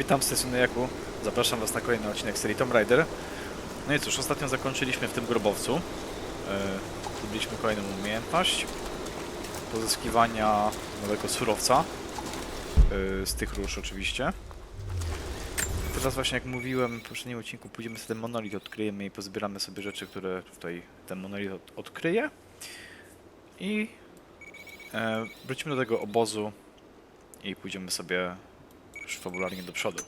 Witam strony Jaku. Zapraszam Was na kolejny odcinek serii Tomb Raider. No i cóż, ostatnio zakończyliśmy w tym grobowcu. Yy, Zdobyliśmy kolejną umiejętność pozyskiwania nowego surowca. Yy, z tych róż oczywiście. Teraz właśnie jak mówiłem w poprzednim odcinku pójdziemy sobie ten monolit, odkryjemy i pozbieramy sobie rzeczy, które tutaj ten monolit od odkryje. I e, wrócimy do tego obozu i pójdziemy sobie już fabularnie do przodu.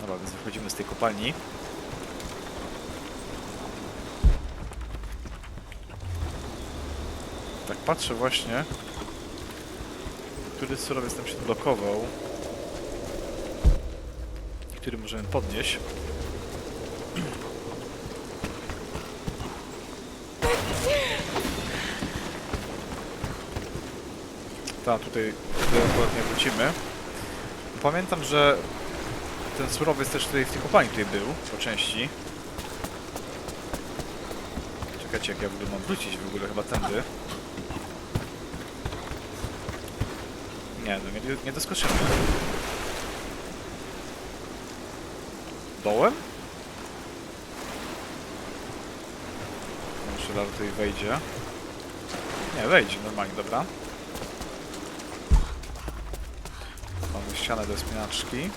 Dobra, więc wychodzimy z tej kopalni. Tak patrzę właśnie, który surowiec tam się blokował, który możemy podnieść. Tak, tutaj, tutaj nie wrócimy. Pamiętam, że ten surowiec też tutaj w tej kopalni tutaj był, po części. Czekajcie, jak ja w ogóle mam wrócić w ogóle chyba tędy. Nie, no nie, nie doskoczymy. Dołem? Może Lara tutaj wejdzie. Nie, wejdzie normalnie, dobra. Mamy ścianę do spinaczki.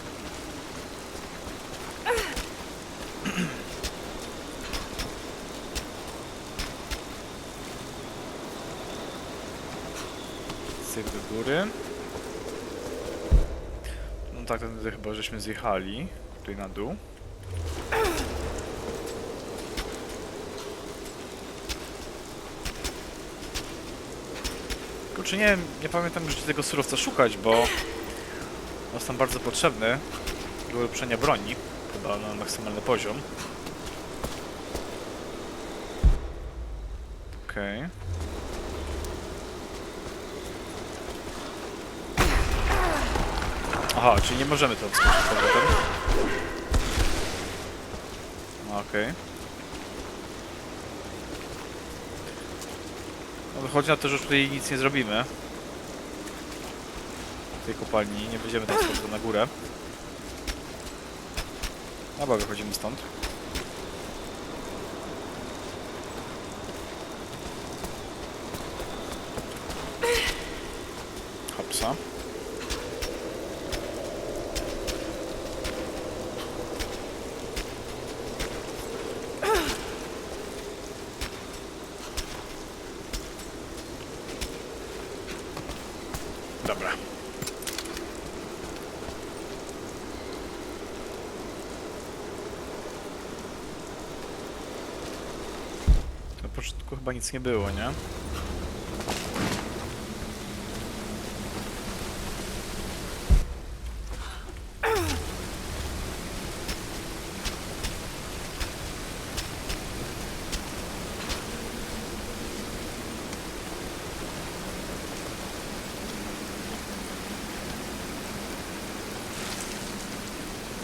Syp do góry. No tak, tędy chyba żeśmy zjechali. Tutaj na dół. Kurczę, nie nie pamiętam gdzie tego surowca szukać, bo jest tam bardzo potrzebny do ulepszenia broni, chyba na maksymalny poziom. Okej. Aha, czyli nie możemy to odskoczyć z powrotem. No, Okej. No wychodzi na to, że już tutaj nic nie zrobimy. Tej kopalni. Nie będziemy tam schodzić na górę. Dobra, wychodzimy stąd. Hopsa. Dobra. Na początku chyba nic nie było, nie?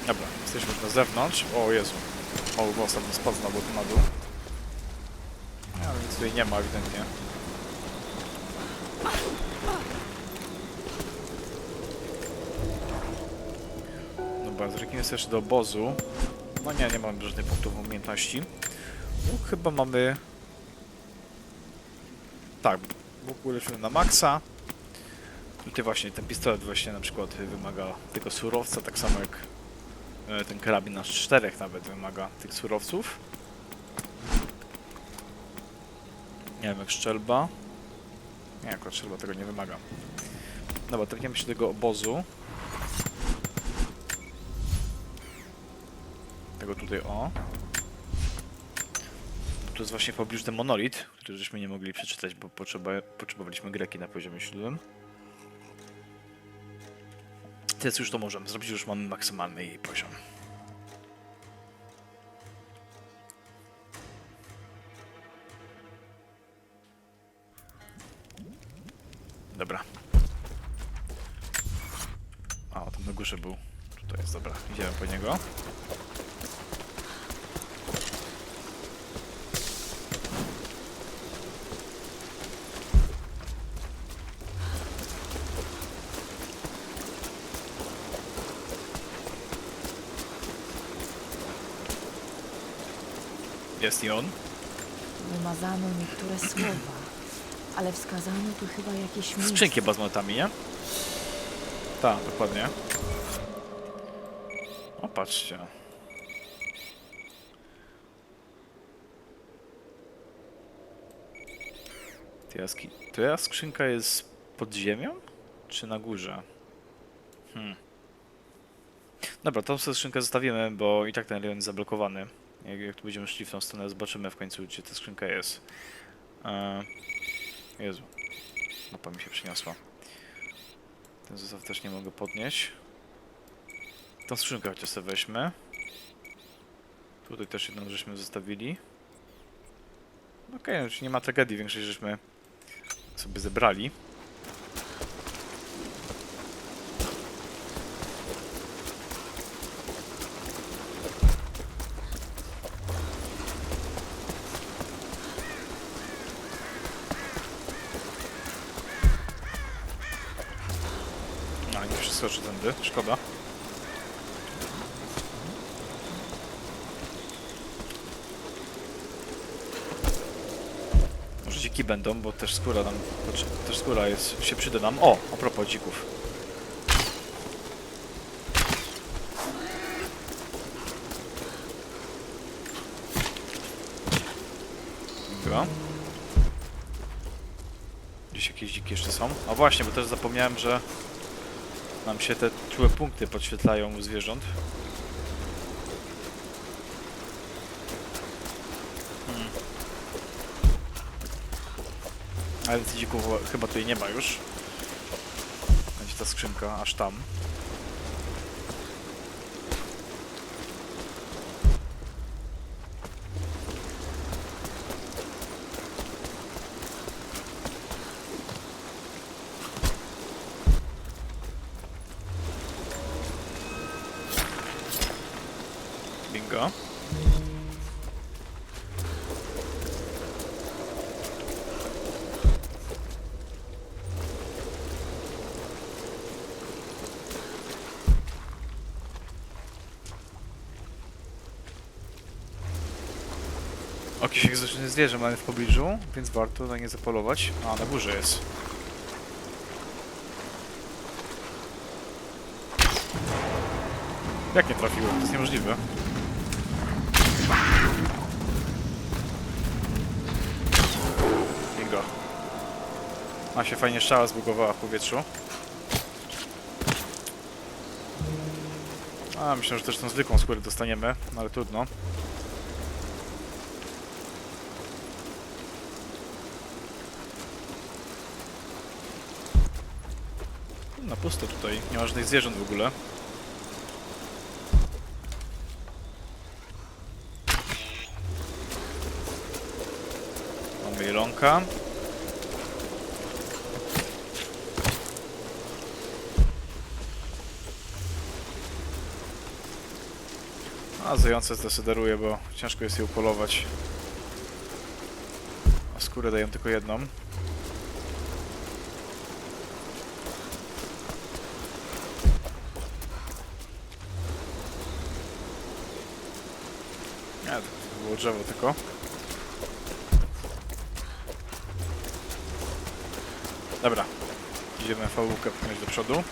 Dobra, jesteśmy już na zewnątrz. O Jezu. O, bo ostatnio spadł na dół. Nie ma ewidentnie. Dobra, zreknijmy sobie jeszcze do obozu. No nie, nie mamy żadnych punktów umiejętności. Łuk chyba mamy... Tak, łuk ulepszymy na maksa. Tutaj właśnie ten pistolet właśnie na przykład wymaga tego surowca, tak samo jak e, ten karabin na czterech nawet wymaga tych surowców. Nie wiem jak szczelba. Nie, akurat szczelba tego nie wymaga. Dobra, trafimy się do tego obozu. Tego tutaj o. Tu jest właśnie w pobliżu ten monolit, który żeśmy nie mogli przeczytać, bo potrzeba, potrzebowaliśmy greki na poziomie siódmym. Teraz już to możemy zrobić, już mamy maksymalny jej poziom. Dobra. A, tam na górze był. Tutaj jest, dobra. Idziemy po niego. Jest i on. Wymazano niektóre słowa ale wskazano tu chyba jakieś miejsce. Skrzynki monetami, nie? Tak, dokładnie. O, patrzcie. Jaski... Skrzynka jest pod ziemią? Czy na górze? Hmm. Dobra, tą skrzynkę zostawimy, bo i tak ten rejon jest zablokowany. Jak, jak tu będziemy szli w tą stronę, zobaczymy w końcu, gdzie ta skrzynka jest. Eee... Jezu. Mapa mi się przyniosła. Ten zestaw też nie mogę podnieść. Tą skrzynkę chociaż sobie weźmy. Tutaj też jedną żeśmy zostawili. Okej, okay, już nie ma tragedii większej, żeśmy sobie zebrali. No, nie przeskoczy tędy, szkoda. Może dziki będą, bo też skóra nam, też skóra jest, się przyda nam. O, a propos dzików. Dobra. Gdzieś jakieś dziki jeszcze są. A właśnie, bo też zapomniałem, że nam się te czułe punkty podświetlają u zwierząt. Hmm. Ale dzików chyba tutaj nie ma już. Będzie ta skrzynka aż tam. Jakieś egzotyczne zwierzę mamy w pobliżu, więc warto na nie zapolować. A, na górze jest. Jak nie trafiłem? To jest niemożliwe. Bingo. A się fajnie strzała zbugowała w powietrzu. A, myślę, że też tą zwykłą skórę dostaniemy, no ale trudno. Na pusto tutaj, nie ma żadnych zwierząt w ogóle. Mamy jelonka. A zające zdecyduję, bo ciężko jest je upolować. A skórę dają tylko jedną. Nie, to było drzewo tylko. Dobra. Idziemy fałukę pchnąć do przodu.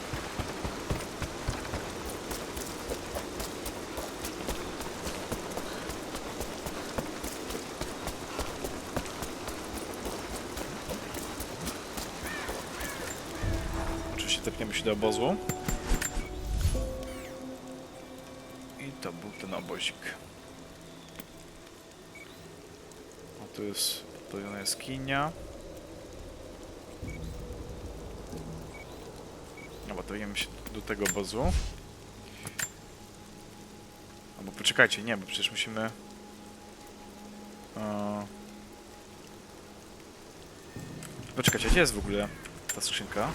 Oczywiście tepniemy się do obozu. I to był ten obozik. Tu jest podpowiona jaskinia. No bo dojemy się do tego obozu. Albo poczekajcie, nie, bo przecież musimy... E... Poczekajcie, gdzie jest w ogóle ta skrzynka?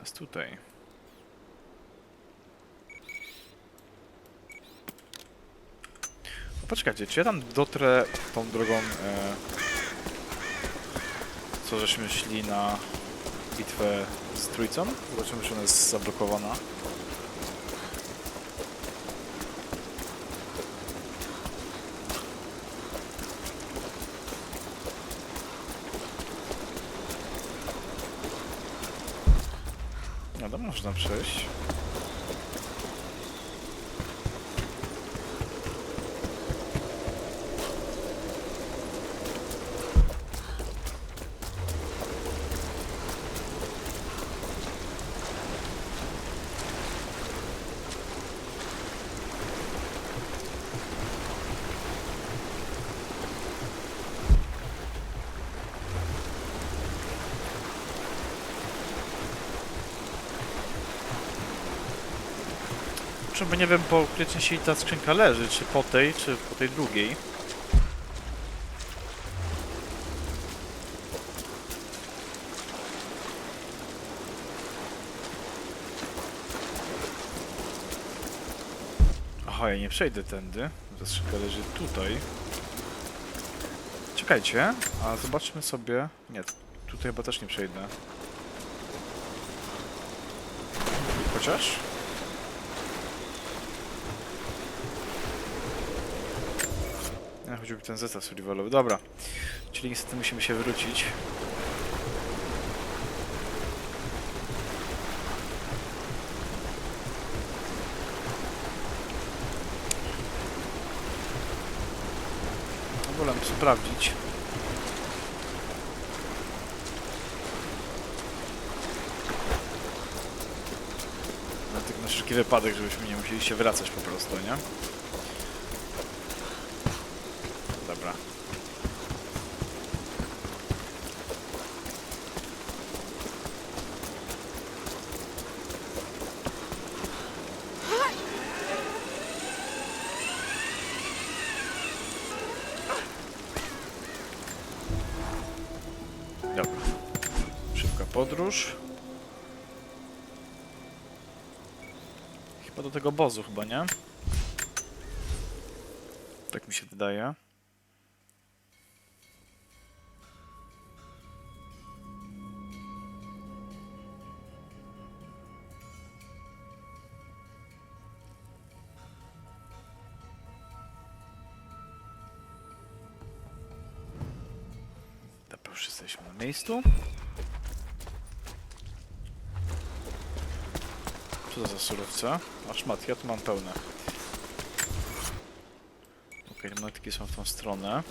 Jest tutaj. Poczekajcie, czy ja tam dotrę tą drogą, e, co żeśmy szli na bitwę z Trójcą? Zobaczymy, czy ona jest zablokowana. No to można przejść. Czemu nie wiem po której części ta skrzynka leży, czy po tej, czy po tej drugiej. Aha, ja nie przejdę tędy. Ta skrzynka leży tutaj. Czekajcie, a zobaczmy sobie... Nie, tutaj chyba też nie przejdę. Chociaż? Choćby ten zestaw survivalowy. Dobra. Czyli niestety musimy się wrócić. Wolę sprawdzić. Na tak wszelki wypadek, żebyśmy nie musieli się wracać po prostu, nie? Obozu, chyba, nie? Tak mi się wydaje. Dobra, już jesteśmy na miejscu. Surowce? A szmat, ja tu mam pełne. Okej, okay, są w tą stronę.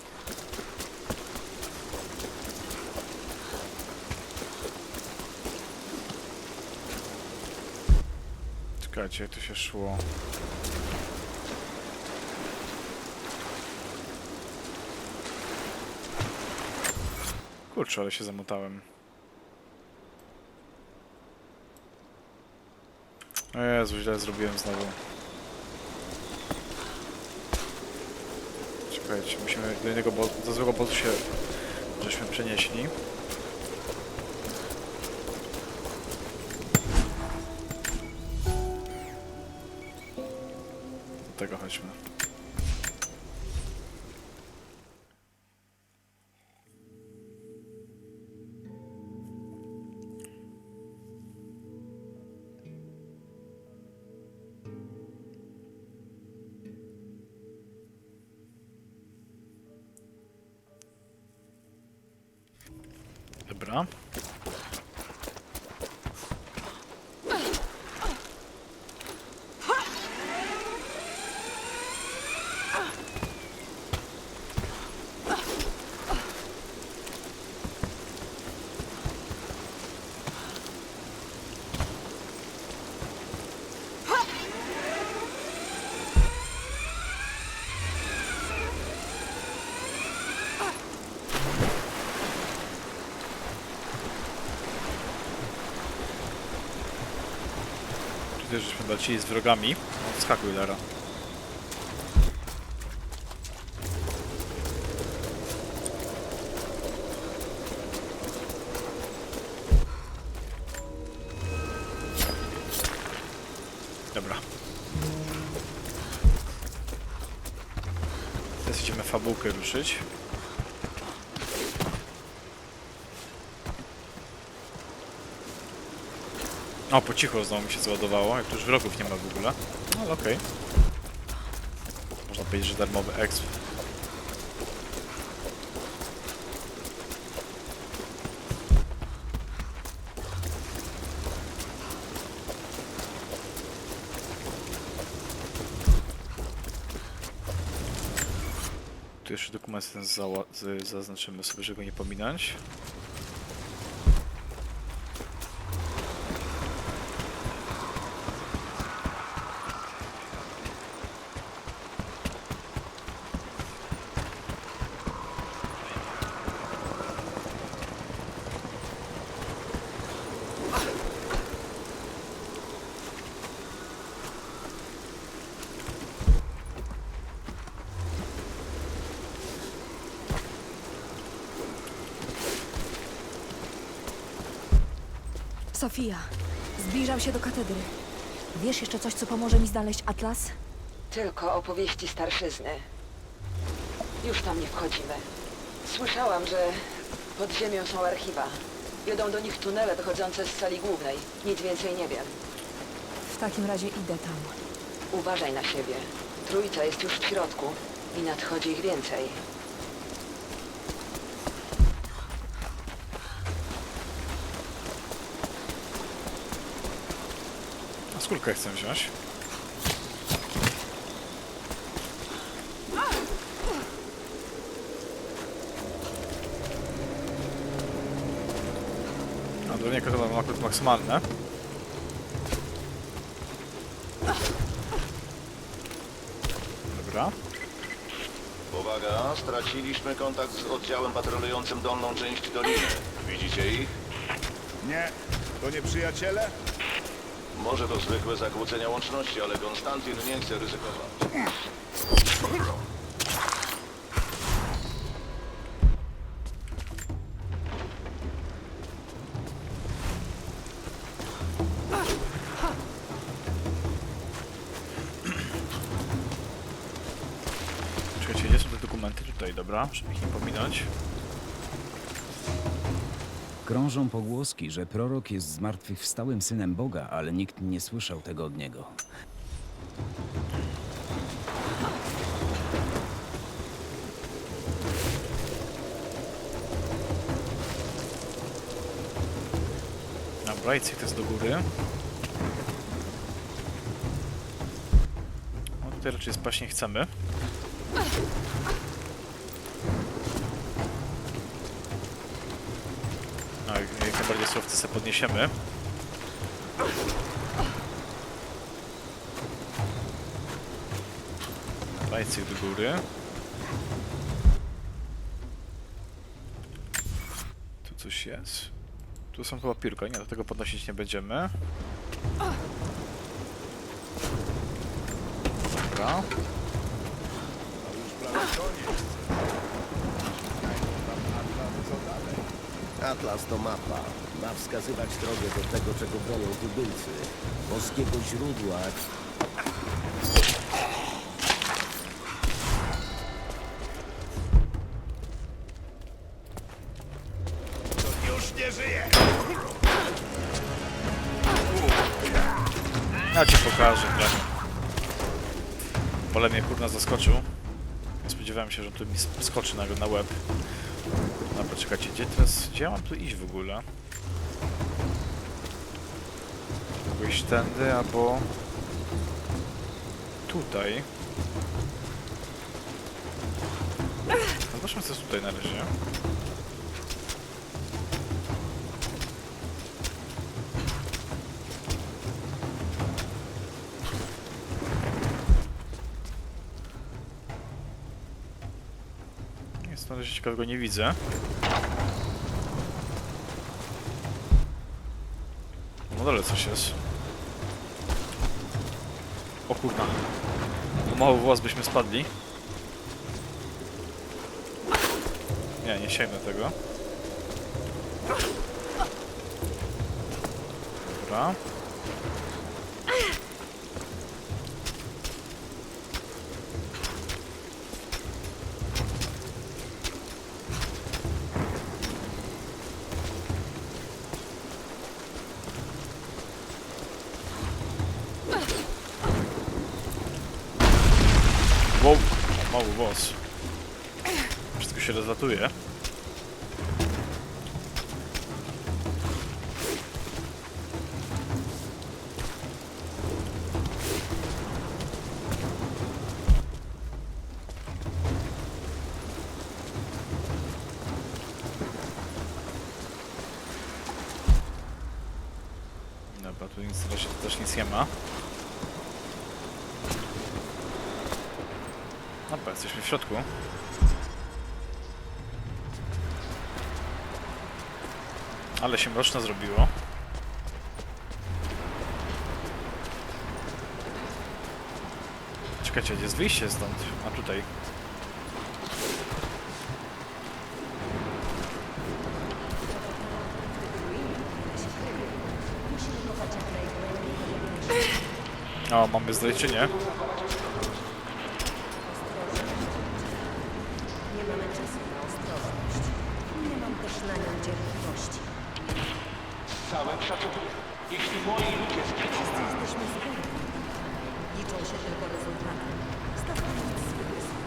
Czekajcie, jak to się szło. Kurczę, ale się zamotałem. O Jezu, źle zrobiłem znowu. Czekajcie, musimy do innego bo do złego bozu się żeśmy przenieśli. Dobra. Walczyli z wrogami. Wskakuj, Lara. Dobra. Teraz idziemy fabułkę ruszyć. O, po cichu znowu mi się załadowało, jak tu już wrogów nie ma w ogóle. No ale okej. Okay. Można powiedzieć, że darmowy exp. Tu jeszcze dokument ten zaznaczymy sobie, żeby go nie pominąć. Sofia, zbliżam się do katedry. Wiesz jeszcze coś, co pomoże mi znaleźć atlas? Tylko opowieści starszyzny. Już tam nie wchodzimy. Słyszałam, że pod ziemią są archiwa. Wiodą do nich tunele wychodzące z sali głównej. Nic więcej nie wiem. W takim razie idę tam. Uważaj na siebie. Trójca jest już w środku i nadchodzi ich więcej. A skórkę chcę wziąć. A drewniaka chyba ma akurat maksymalne. Dobra. Uwaga, straciliśmy kontakt z oddziałem patrolującym dolną część doliny. Widzicie ich? Nie, to nie przyjaciele? Może to zwykłe zakłócenia łączności, ale Konstantin nie chce ryzykować. Czekajcie, gdzie są te dokumenty? Tutaj, dobra, Krążą pogłoski, że prorok jest zmartwychwstałym synem Boga, ale nikt nie słyszał tego od niego. Dobra, i cyk jest do góry. No tutaj raczej spać nie chcemy. Najbardziej surowce sobie podniesiemy. Dobra, i cyk do góry. Tu coś jest. Tu są chyba piórka, nie, do tego podnosić nie będziemy. Dobra. To już prawie koniec. Co dalej? Atlas to mapa. Ma wskazywać drogę do tego, czego bronią tubylcy. Boskiego źródła. To już nie żyje! Ja ci pokażę, Glenn. Pole mnie kurna zaskoczył. Nie spodziewałem się, że tu mi sk- skoczy na łeb. Czekajcie, gdzie teraz... Gdzie ja mam tu iść w ogóle? Mogę iść tędy, albo... Tutaj. No Zobaczmy, co jest tutaj na razie. Jest na razie ciekawego nie widzę. No dole coś jest. O kurna. O mały włas byśmy spadli. Nie, nie sięgnę tego. Dobra. Wow, mały włos. Wszystko się rozlatuje. Się mroczno zrobiło. Czekajcie, gdzie jest wyjście stąd? A tutaj. O, mamy zlecienie. Nie mamy czasu na ostrożność. Nie mam też na nią cierpliwości. Z całym szacunkiem. Jeśli moi ludzie Wszyscy jesteśmy zgodni. Liczą się tylko rezultaty. Stawiając swój wysok.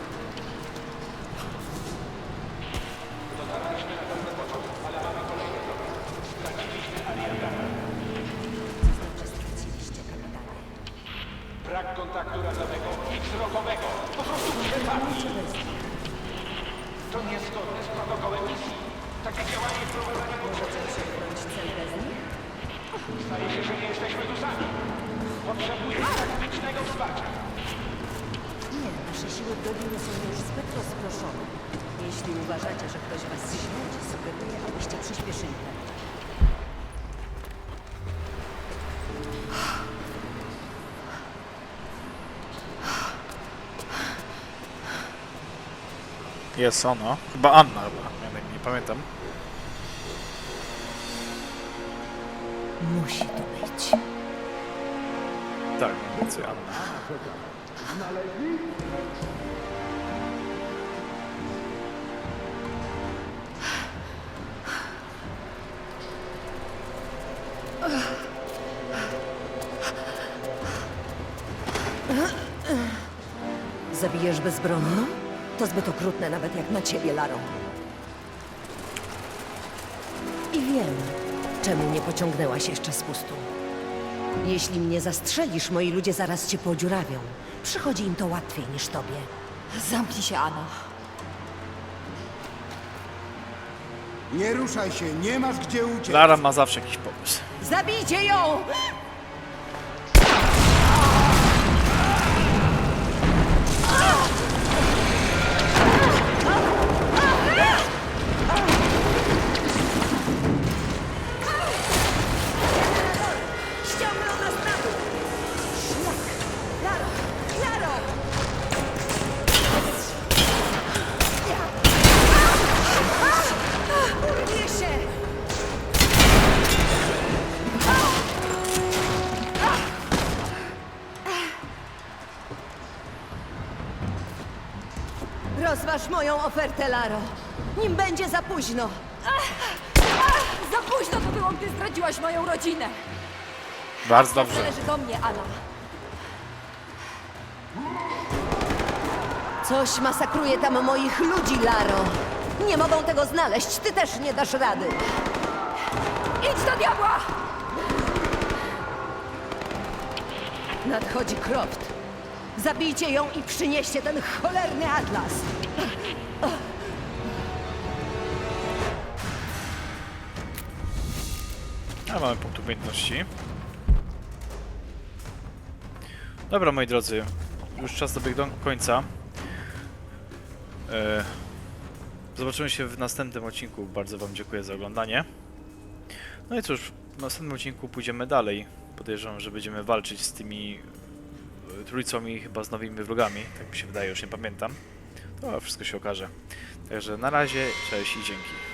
To znaczy straciliście kapitanie. Brak kontaktu radiowego i wzrokowego. Po prostu przepadli. To niezgodne z protokołem misji. Takie działanie wprowadzania Możecie osiągnąć cel bez nich? Zdaje się, że nie jesteśmy tu sami. Potrzebujemy taktycznego wsparcia. Nie, nasze siły w dolinie są już zbyt rozproszone. Jeśli uważacie, że ktoś was śledzi, sugeruję, abyście przyspieszyli tempo. Jest ona. Chyba Anna chyba. Nie, nie pamiętam. Anna. Zabijesz bezbronną? To zbyt okrutne nawet jak na ciebie, Laro. I wiem, czemu nie pociągnęłaś jeszcze z pustu. Jeśli mnie zastrzelisz, moi ludzie zaraz cię podziurawią. Przychodzi im to łatwiej niż tobie. Zamknij się, Anna. Nie ruszaj się, nie masz gdzie uciec. Lara ma zawsze jakiś pomysł. Zabijcie ją! Ofertę, Laro. Nim będzie za późno. Za późno to było, gdy zdradziłaś moją rodzinę. Bardzo dobrze. Zależy do mnie, Anna. Coś masakruje tam moich ludzi, Laro. Nie mogą tego znaleźć. Ty też nie dasz rady. Idź do diabła! Nadchodzi Croft. Zabijcie ją i przynieście ten cholerny atlas. A mamy punkt umiejętności. Dobra, moi drodzy, już czas dobiegł do końca. E, Zobaczymy się w następnym odcinku. Bardzo Wam dziękuję za oglądanie. No i cóż, w następnym odcinku pójdziemy dalej. Podejrzewam, że będziemy walczyć z tymi trójcą chyba z nowymi wrogami. Tak mi się wydaje, już nie pamiętam. To wszystko się okaże. Także na razie, cześć i dzięki.